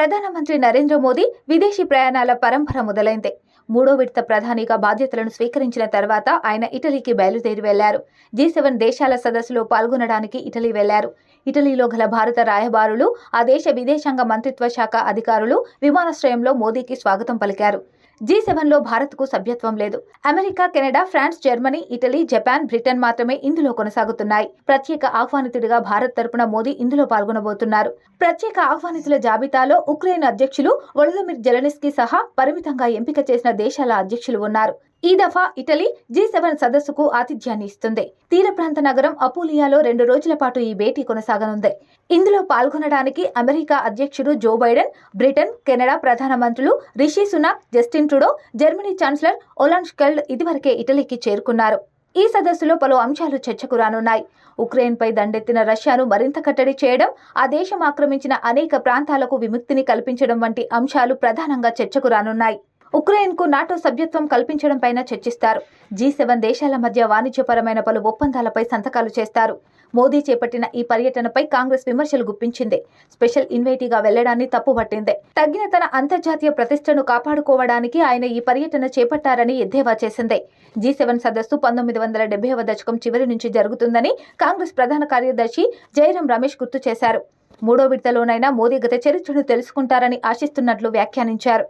ప్రధానమంత్రి నరేంద్ర మోదీ విదేశీ ప్రయాణాల పరంపర మొదలైంది. మూడో విడత ప్రధానిగా బాధ్యతలను స్వీకరించిన తర్వాత ఆయన ఇటలీకి బయలుదేరి వెళ్ళారు. జీ సెవెన్ దేశాల సదస్సులో పాల్గొనడానికి ఇటలీ వెళ్ళారు. ఇటలీలో గల భారత రాయబారులు ఆ దేశ విదేశాంగ మంత్రిత్వ శాఖ అధికారులు విమానాశ్రయంలో మోదీకి స్వాగతం పలికారు. జీ సెవెన్లో భారత్కు సభ్యత్వం లేదు. America Canada France Germany Italy Japan Britain మాత్రమే ఇందులో కొనసాగుతున్నాయి. ప్రత్యేక ఆహ్వానితుడిగా భారత్ తరపున మోదీ ఇందులో పాల్గొనబోతున్నారు. ప్రత్యేక ఆహ్వానితుల జాబితాలో ఉక్రెయిన్ అధ్యక్షులు వొలదమిర్ జెలనిస్కీ సహా పరిమితంగా ఎంపిక చేసిన దేశాల అధ్యక్షులు ఉన్నారు. ఈ దఫా ఇటలీ జీ సెవెన్ సదస్సుకు ఆతిథ్యాన్ని ఇస్తుంది. తీర ప్రాంత నగరం అపూలియాలో రెండు రోజుల పాటు ఈ భేటీ కొనసాగనుంది. ఇందులో పాల్గొనడానికి అమెరికా అధ్యక్షుడు జో బైడెన్ బ్రిటన్ కెనడా ప్రధానమంత్రులు Rishi Sunak Justin Trudeau Germany chancellor Olaf Scholz ఇదివరకే ఇటలీకి చేరుకున్నారు. ఈ సదస్సులో పలు అంశాలు చర్చకు రానున్నాయి. ఉక్రెయిన్పై దండెత్తిన రష్యాను మరింత కట్టడి చేయడం ఆ దేశం ఆక్రమించిన అనేక ప్రాంతాలకు విముక్తిని కల్పించడం వంటి అంశాలు ప్రధానంగా చర్చకు రానున్నాయి. ఉక్రెయిన్కు నాటో సభ్యత్వం కల్పించడంపైన చర్చిస్తారు. జీ సెవెన్ దేశాల మధ్య వాణిజ్యపరమైన పలు ఒప్పందాలపై సంతకాలు చేస్తారు. మోదీ చేపట్టిన ఈ పర్యటనపై కాంగ్రెస్ విమర్శలు గుప్పించింది. స్పెషల్ ఇన్వైటీగా వెళ్ళడాన్ని తప్పుపట్టింది తగ్గిన తన అంతర్జాతీయ ప్రతిష్టను కాపాడుకోవడానికి ఆయన ఈ పర్యటన చేపట్టారని ఎద్దేవా చేసింది. జీ సెవెన్ సదస్సు పంతొమ్మిది వందల డెబ్బైవ దశకం చివరి నుంచి జరుగుతుందని కాంగ్రెస్ ప్రధాన కార్యదర్శి జయరాం రమేష్ గుర్తు చేశారు. మూడో విడతలోనైనా మోదీ గత చరిత్రను తెలుసుకుంటారని ఆశిస్తున్నట్లు వ్యాఖ్యానించారు.